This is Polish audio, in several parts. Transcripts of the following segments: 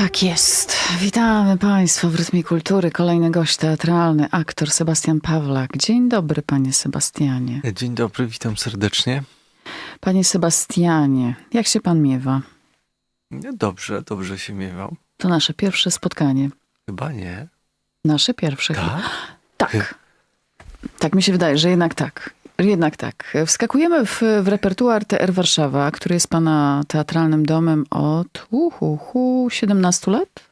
Tak jest. Witamy Państwa w Rytmie Kultury. Kolejny gość teatralny, aktor Sebastian Pawlak. Dzień dobry, panie Sebastianie. Dzień dobry, witam serdecznie. Panie Sebastianie, jak się pan miewa? Dobrze, dobrze się miewam. To nasze pierwsze spotkanie. Chyba nie. Nasze pierwsze. Tak? Tak. Tak mi się wydaje, że jednak tak. Jednak tak. Wskakujemy w, w repertuar TR Warszawa, który jest pana teatralnym domem od uhu, uhu, 17 lat?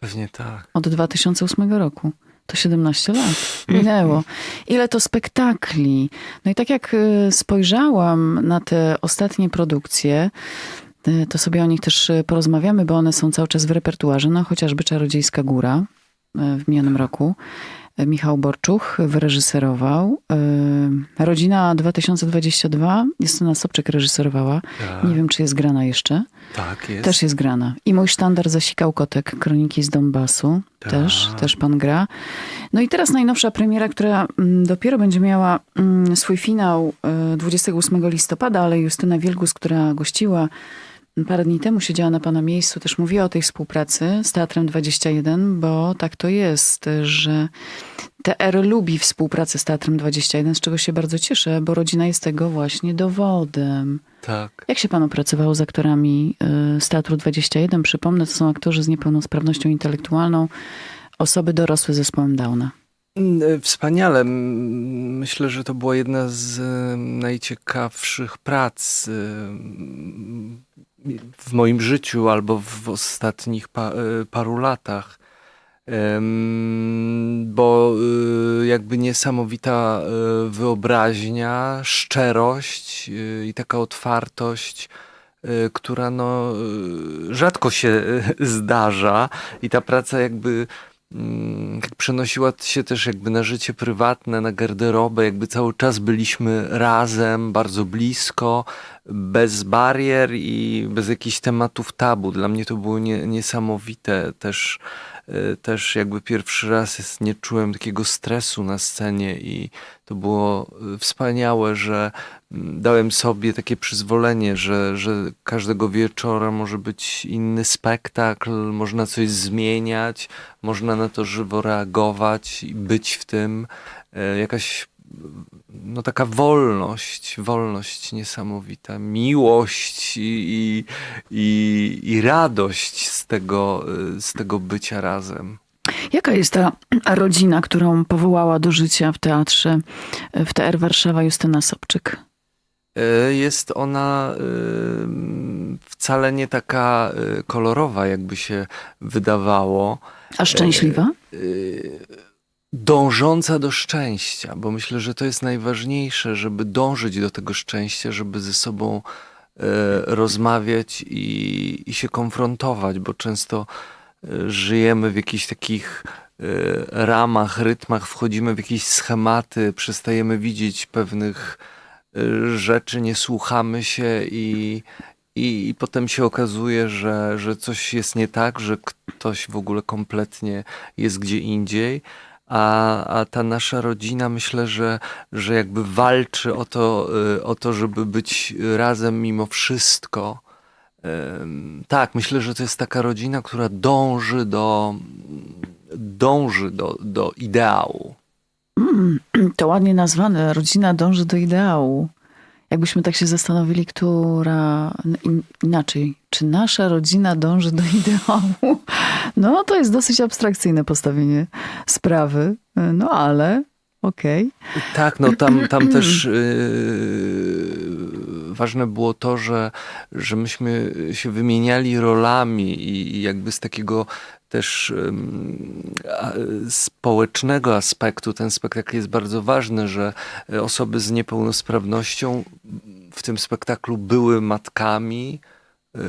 Pewnie tak. Od 2008 roku. To 17 lat. Minęło. Ile to spektakli. No i tak jak y, spojrzałam na te ostatnie produkcje, y, to sobie o nich też y, porozmawiamy, bo one są cały czas w repertuarze. No chociażby Czarodziejska Góra w minionym roku. Michał Borczuch wyreżyserował. Y, Rodzina 2022. Justyna Sobczyk reżyserowała. Tak, Nie wiem, czy jest grana jeszcze. tak jest. Też jest grana. I mój sztandar zasikał kotek, Kroniki z Donbasu. Tak. Też, też pan gra. No i teraz najnowsza premiera, która mm, dopiero będzie miała mm, swój finał y, 28 listopada, ale Justyna Wielgus, która gościła parę dni temu, siedziała na pana miejscu, też mówiła o tej współpracy z Teatrem 21, bo tak to jest, że TR lubi współpracę z Teatrem 21, z czego się bardzo cieszę, bo rodzina jest tego właśnie dowodem. Tak. Jak się panu pracowało z aktorami y, z Teatru 21? Przypomnę, to są aktorzy z niepełnosprawnością intelektualną, osoby dorosłe z zespołem Downa. Mm, Wspaniale. M, Myślę, że to była jedna z e, najciekawszych prac w moim życiu albo w ostatnich pa, e, paru latach. Bo e, jakby niesamowita e, wyobraźnia, szczerość i taka otwartość, która no rzadko się zdarza i ta praca jakby jak przenosiła się też jakby na życie prywatne, na garderobę, jakby cały czas byliśmy razem, bardzo blisko, bez barier i bez jakichś tematów tabu. Dla mnie to było nie, niesamowite też, też jakby pierwszy raz nie czułem takiego stresu na scenie i to było e, wspaniałe, że mm, dałem sobie takie przyzwolenie, że, że każdego wieczora może być inny spektakl, można coś zmieniać, można na to żywo reagować i być w tym. E, Jakaś no taka wolność, wolność niesamowita, miłość i, i, i, radość z tego, e, z tego bycia razem. Jaka jest ta rodzina, którą powołała do życia w teatrze, y, w TR Warszawa Justyna Sobczyk? E, Jest ona e, wcale nie taka kolorowa, jakby się wydawało. A szczęśliwa? Dążąca do szczęścia, bo myślę, że to jest najważniejsze, żeby dążyć do tego szczęścia, żeby ze sobą e, rozmawiać i, i się konfrontować, bo często e, żyjemy w jakichś takich e, ramach, rytmach, wchodzimy w jakieś schematy, przestajemy widzieć pewnych e, rzeczy, nie słuchamy się i, i, i potem się okazuje, że, że coś jest nie tak, że ktoś w ogóle kompletnie jest gdzie indziej. A, a ta nasza rodzina myślę, że, że jakby walczy o to, y, o to, żeby być razem mimo wszystko. Tak, myślę, że to jest taka rodzina, która dąży do, dąży do, do ideału. Mm, to ładnie nazwane. Rodzina dąży do ideału. Jakbyśmy tak się zastanowili, która in, inaczej, czy nasza rodzina dąży do ideału? No, to jest dosyć abstrakcyjne postawienie sprawy, no ale okej. Tak, no tam, tam też yy, ważne było to, że, że myśmy się wymieniali rolami i, i jakby z takiego też społecznego aspektu ten spektakl jest bardzo ważny, że osoby z niepełnosprawnością w tym spektaklu były matkami. yy,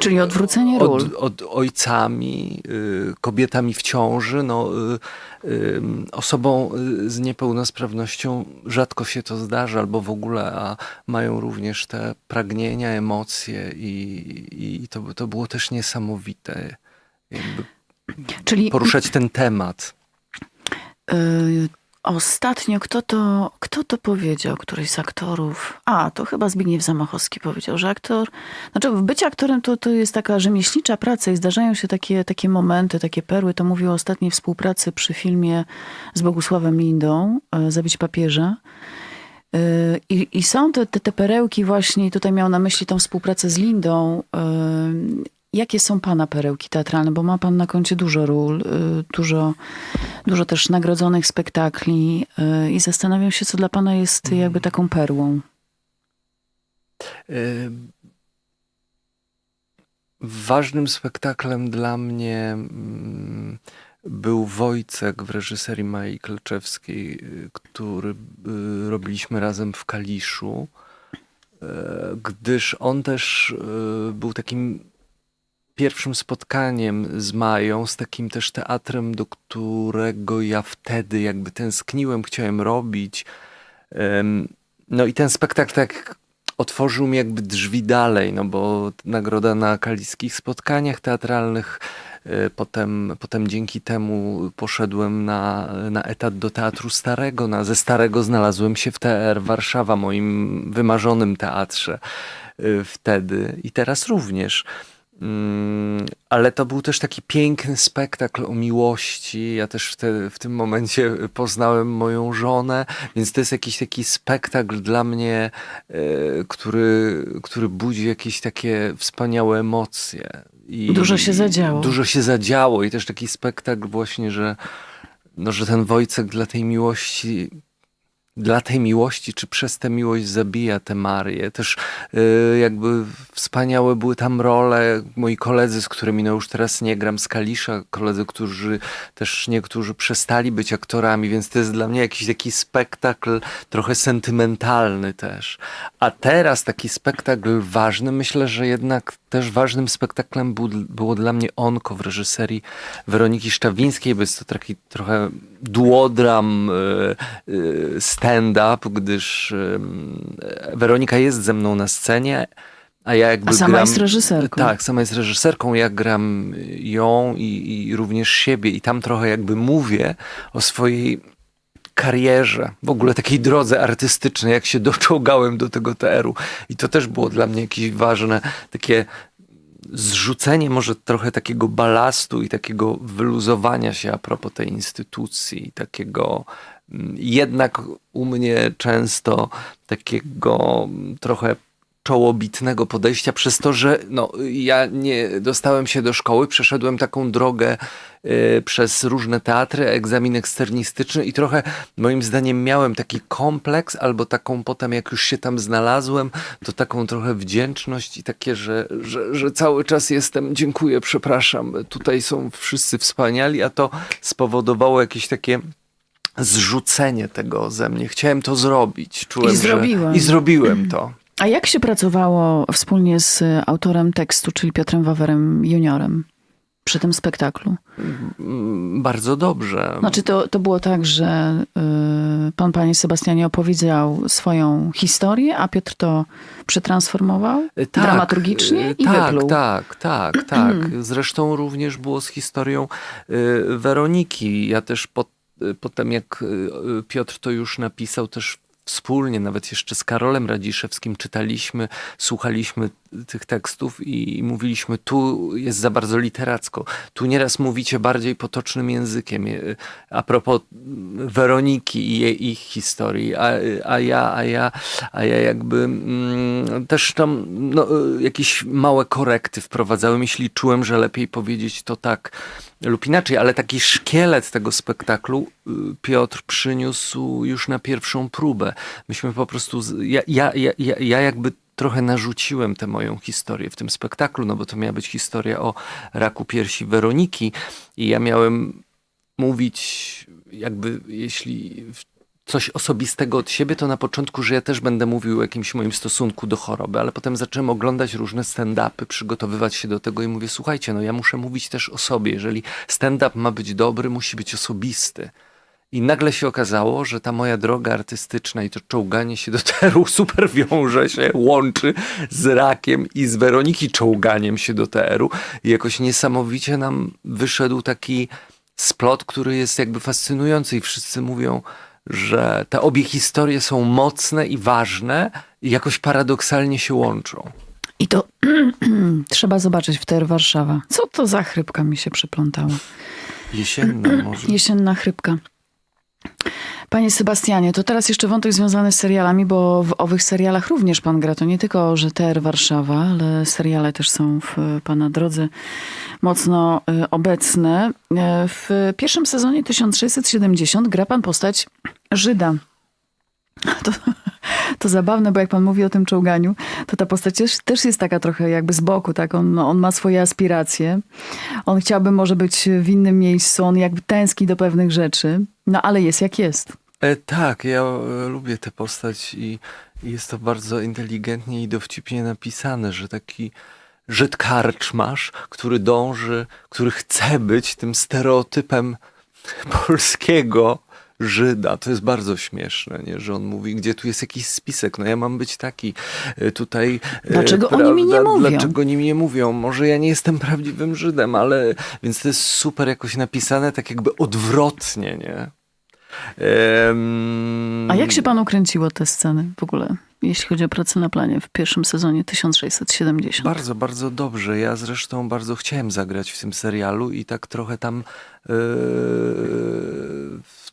Czyli odwrócenie ról. od, od ojcami, y, kobietami w ciąży, no, osobą y, z niepełnosprawnością rzadko się to zdarza, albo w ogóle, a mają również te pragnienia, emocje i, i to, to było też niesamowite, Czyli poruszać ten temat. y, ostatnio, kto to, kto to powiedział, któryś z aktorów? A, to chyba Zbigniew Zamachowski powiedział, że aktor, znaczy być aktorem to, to jest taka rzemieślnicza praca i zdarzają się takie, takie momenty, takie perły. To mówił o ostatniej współpracy przy filmie z Bogusławem Lindą, e, Zabić papieża. E, I, I są te, te, te perełki właśnie, tutaj miał na myśli tą współpracę z Lindą. Jakie są pana perełki teatralne? Bo ma pan na koncie dużo ról, y, dużo, dużo też nagrodzonych spektakli y, i zastanawiam się, co dla pana jest jakby taką perłą. Y, Ważnym spektaklem dla mnie mm, był Wojcek w reżyserii Mai Kleczewskiej, który robiliśmy razem w Kaliszu, gdyż on też był takim pierwszym spotkaniem z Mają, z takim też teatrem, do którego ja wtedy jakby tęskniłem, chciałem robić. No i ten spektakl tak otworzył mi jakby drzwi dalej, no bo nagroda na kaliskich spotkaniach teatralnych. y, Potem, potem dzięki temu poszedłem na, na etat do Teatru Starego. Na, ze Starego znalazłem się w TR Warszawa, moim wymarzonym teatrze y, wtedy i teraz również. Mm, Ale to był też taki piękny spektakl o miłości. Ja też w, te, w tym momencie poznałem moją żonę, więc to jest jakiś taki spektakl dla mnie, e, który, który budzi jakieś takie wspaniałe emocje. I Dużo się zadziało. Dużo się zadziało i też taki spektakl właśnie, że, no, że ten Wojcek dla tej miłości dla tej miłości, czy przez tę miłość zabija tę Marię. Też y, jakby wspaniałe były tam role. Moi koledzy, z którymi no już teraz nie gram z Kalisza, koledzy, którzy też niektórzy przestali być aktorami, więc to jest dla mnie jakiś taki spektakl trochę sentymentalny też. A teraz taki spektakl ważny, myślę, że jednak też ważnym spektaklem był, było dla mnie Onko w reżyserii Weroniki Szczawińskiej, bo jest to taki trochę duodram, y, y, stand-up, gdyż Weronika jest ze mną na scenie, a ja jakby A sama gram... jest reżyserką. Tak, sama jest reżyserką, ja gram ją i, i również siebie i tam trochę jakby mówię o swojej karierze, w ogóle takiej drodze artystycznej, jak się doczołgałem do tego TR-u i to też było dla mnie jakieś ważne, takie zrzucenie może trochę takiego balastu i takiego wyluzowania się a propos tej instytucji, takiego mm, jednak u mnie często takiego mm, trochę czołobitnego podejścia przez to, że no, ja nie dostałem się do szkoły, przeszedłem taką drogę y, przez różne teatry, egzamin eksternistyczny i trochę moim zdaniem miałem taki kompleks, albo taką potem jak już się tam znalazłem, to taką trochę wdzięczność i takie, że, że, że cały czas jestem, dziękuję, przepraszam, tutaj są wszyscy wspaniali, a to spowodowało jakieś takie zrzucenie tego ze mnie. Chciałem to zrobić. Czułem, I że- zrobiłem. I zrobiłem to. A jak się pracowało wspólnie z autorem tekstu, czyli Piotrem Wawerem juniorem przy tym spektaklu? Bardzo dobrze. Znaczy to, to było tak, że y, pan, panie Sebastianie opowiedział swoją historię, a Piotr to przetransformował E, dramaturgicznie e, i tak, wypluł. Tak, tak, tak. Zresztą również było z historią e, Weroniki. Ja też po, e, potem, jak Piotr to już napisał, też wspólnie, nawet jeszcze z Karolem Radziszewskim czytaliśmy, słuchaliśmy tych tekstów i mówiliśmy, tu jest za bardzo literacko. Tu nieraz mówicie bardziej potocznym językiem. E, A propos Weroniki i jej, ich historii, a, a ja, a ja, a ja jakby mm, też tam no, y, jakieś małe korekty wprowadzałem, jeśli czułem, że lepiej powiedzieć to tak lub inaczej, ale taki szkielet tego spektaklu y, Piotr przyniósł już na pierwszą próbę. Myśmy po prostu, ja, ja, ja, ja ja jakby trochę narzuciłem tę moją historię w tym spektaklu, no bo to miała być historia o raku piersi Weroniki i ja miałem mówić jakby jeśli coś osobistego od siebie, to na początku, że ja też będę mówił o jakimś moim stosunku do choroby, ale potem zacząłem oglądać różne stand-upy, przygotowywać się do tego i mówię, słuchajcie, no ja muszę mówić też o sobie. Jeżeli stand-up ma być dobry, musi być osobisty. I nagle się okazało, że ta moja droga artystyczna i to czołganie się do teru super wiąże się, łączy z rakiem i z Weroniki czołganiem się do teru. I jakoś niesamowicie nam wyszedł taki splot, który jest jakby fascynujący i wszyscy mówią, że te obie historie są mocne i ważne i jakoś paradoksalnie się łączą. I to trzeba zobaczyć w TR Warszawa. Co to za chrypka mi się przyplątała? Jesienna może. Jesienna chrypka. Panie Sebastianie, to teraz jeszcze wątek związany z serialami, bo w owych serialach również pan gra. To nie tylko, że TR Warszawa, ale seriale też są w pana drodze mocno y, obecne. Y, W pierwszym sezonie 1670 gra pan postać Żyda. To, to zabawne, bo jak pan mówi o tym czołganiu, to ta postać też, też jest taka trochę jakby z boku, tak? On, on ma swoje aspiracje. On chciałby może być w innym miejscu, on jakby tęskni do pewnych rzeczy, no ale jest jak jest. E, tak, ja e, lubię tę postać i jest to bardzo inteligentnie i dowcipnie napisane, że taki Żyd który dąży, który chce być tym stereotypem polskiego Żyda. To jest bardzo śmieszne, nie? że on mówi, gdzie tu jest jakiś spisek, no ja mam być taki e, tutaj. e, Dlaczego oni mi nie mówią? Dlaczego oni mi nie mówią? Może ja nie jestem prawdziwym Żydem, ale więc to jest super jakoś napisane, tak jakby odwrotnie, nie? Em, A jak się panu kręciło te sceny w ogóle, jeśli chodzi o pracę na planie w pierwszym sezonie 1670? Bardzo, bardzo dobrze. Ja zresztą bardzo chciałem zagrać w tym serialu i tak trochę tam yy,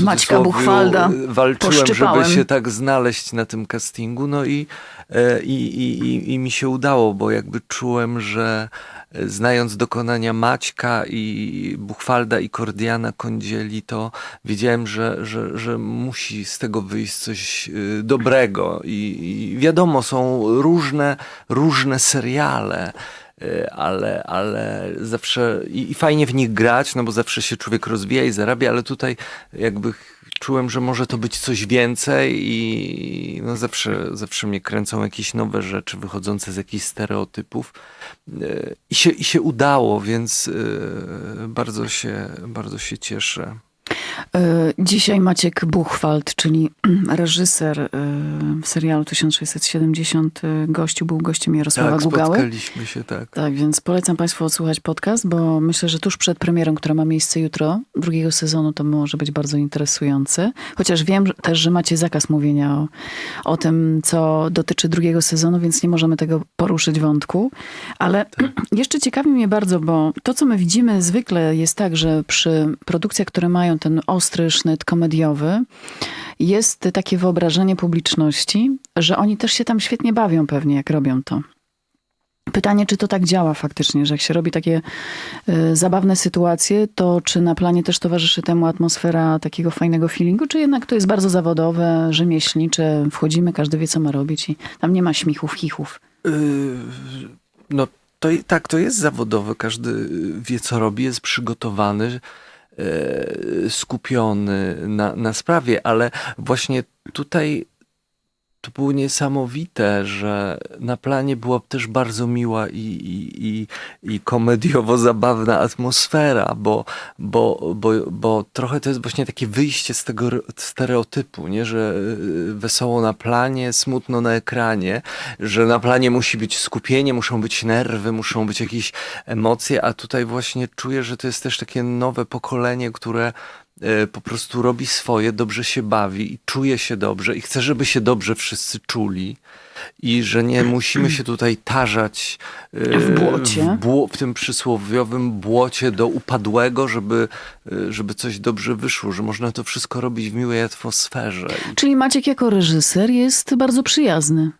Maćka Buchwalda walczyłem, poszczypałem. żeby się tak znaleźć na tym castingu. No i, e, i, i, i, i mi się udało, bo jakby czułem, że e, znając dokonania Maćka i Buchwalda i Kordiana Kądzieli, to wiedziałem, że, że, że musi z tego wyjść coś y, dobrego. I, I wiadomo, są różne, różne seriale. Y, Ale, ale zawsze i, i fajnie w nich grać, no bo zawsze się człowiek rozwija i zarabia, ale tutaj jakby czułem, że może to być coś więcej i no zawsze, zawsze mnie kręcą jakieś nowe rzeczy wychodzące z jakichś stereotypów. Y, I się, I się udało, więc y, bardzo się, bardzo się cieszę. Dzisiaj Maciek Buchwald, czyli reżyser w serialu 1670 e, gościu, był gościem Jarosława Tak, Gugały. spotkaliśmy się, tak. Tak, więc polecam Państwu odsłuchać podcast, bo myślę, że tuż przed premierą, która ma miejsce jutro, drugiego sezonu, to może być bardzo interesujące. Chociaż wiem też, że macie zakaz mówienia o, o tym, co dotyczy drugiego sezonu, więc nie możemy tego poruszyć wątku. Ale jeszcze ciekawi mnie bardzo, bo to, co my widzimy zwykle jest tak, że przy produkcjach, które mają ten ostry sznyt komediowy, jest takie wyobrażenie publiczności, że oni też się tam świetnie bawią pewnie, jak robią to. Pytanie, czy to tak działa faktycznie, że jak się robi takie y, zabawne sytuacje, to czy na planie też towarzyszy temu atmosfera takiego fajnego feelingu, czy jednak to jest bardzo zawodowe, rzemieślnicze, wchodzimy, każdy wie, co ma robić i tam nie ma śmichów, chichów. Yy, No to tak, to jest zawodowe. Każdy wie, co robi, jest przygotowany, skupiony na, na sprawie, ale właśnie tutaj to było niesamowite, że na planie była też bardzo miła i, i, i, i komediowo-zabawna atmosfera, bo, bo, bo, bo trochę to jest właśnie takie wyjście z tego re- stereotypu, nie? że y, wesoło na planie, smutno na ekranie, że na planie musi być skupienie, muszą być nerwy, muszą być jakieś emocje, a tutaj właśnie czuję, że to jest też takie nowe pokolenie, które po prostu robi swoje, dobrze się bawi i czuje się dobrze i chce, żeby się dobrze wszyscy czuli i że nie musimy się tutaj tarzać e, W błocie. w, w tym przysłowiowym błocie do upadłego, żeby, e, żeby coś dobrze wyszło, że można to wszystko robić w miłej atmosferze. Czyli Maciek jako reżyser jest bardzo przyjazny.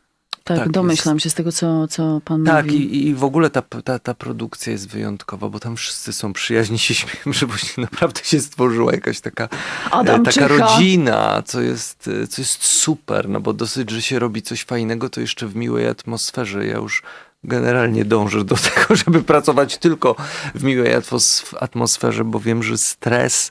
Tak, Tak, domyślam się z tego, co, co pan Tak, mówi. i, i w ogóle ta, ta, ta produkcja jest wyjątkowa, bo tam wszyscy są przyjaźni, się śmieją, że właśnie naprawdę się stworzyła jakaś taka, e, taka rodzina, co jest, e, co jest super, no bo dosyć, że się robi coś fajnego, to jeszcze w miłej atmosferze. Ja już generalnie dążę do tego, żeby pracować tylko w miłej atmos- atmosferze, bo wiem, że stres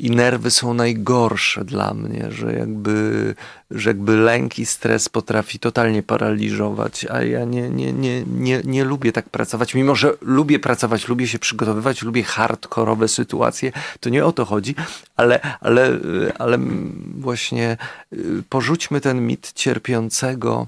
i nerwy są najgorsze dla mnie, że jakby, że jakby lęk i stres potrafi totalnie paraliżować, a ja nie, nie, nie, nie, nie lubię tak pracować. Mimo, że lubię pracować, lubię się przygotowywać, lubię hardkorowe sytuacje, to nie o to chodzi, ale, ale, ale właśnie y, porzućmy ten mit cierpiącego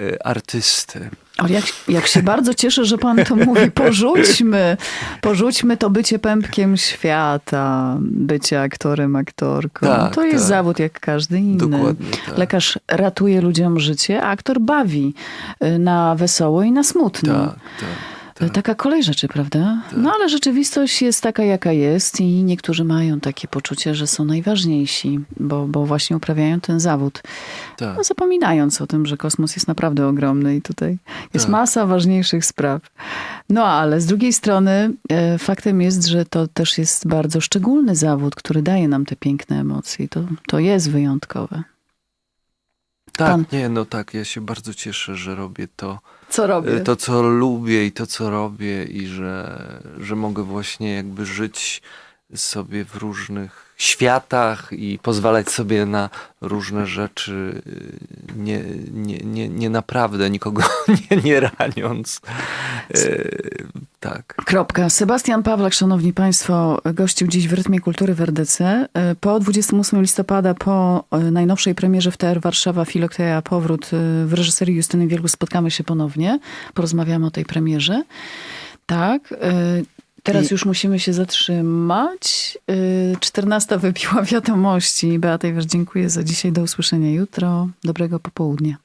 y, artysty. Ale jak, jak się bardzo cieszę, że pan to mówi, porzućmy, porzućmy to bycie pępkiem świata, bycie aktorem, aktorką. Tak, to jest tak. zawód jak każdy inny. Dokładnie tak. Lekarz ratuje ludziom życie, a aktor bawi y, na wesoło i na smutno. Tak, tak. Tak. Taka kolej rzeczy, prawda? No ale rzeczywistość jest taka, jaka jest i niektórzy mają takie poczucie, że są najważniejsi, bo, bo właśnie uprawiają ten zawód. tak. No, zapominając o tym, że kosmos jest naprawdę ogromny i tutaj jest Tak. masa ważniejszych spraw. No ale z drugiej strony e, faktem jest, że to też jest bardzo szczególny zawód, który daje nam te piękne emocje. To, to jest wyjątkowe. Tak, Pan- nie, no tak, ja się bardzo cieszę, że robię to, Co robię? e, to co lubię i to, co robię i że, że mogę właśnie jakby żyć sobie w różnych światach i pozwalać sobie na różne rzeczy, e, nie, nie, nie, nie naprawdę nikogo nie, nie raniąc. E, tak. Kropka. Sebastian Pawlak, szanowni państwo, gościł dziś w Rytmie Kultury w RDC. E, Po 28 listopada, po e, najnowszej premierze w TR Warszawa Filokteja Powrót e, w reżyserii Justyny Wielgus spotkamy się ponownie. Porozmawiamy o tej premierze. Tak. Teraz I- już musimy się zatrzymać. E, 14 wybiła wiadomości. Beata Iwerz, dziękuję za dzisiaj. Do usłyszenia jutro. Dobrego popołudnia.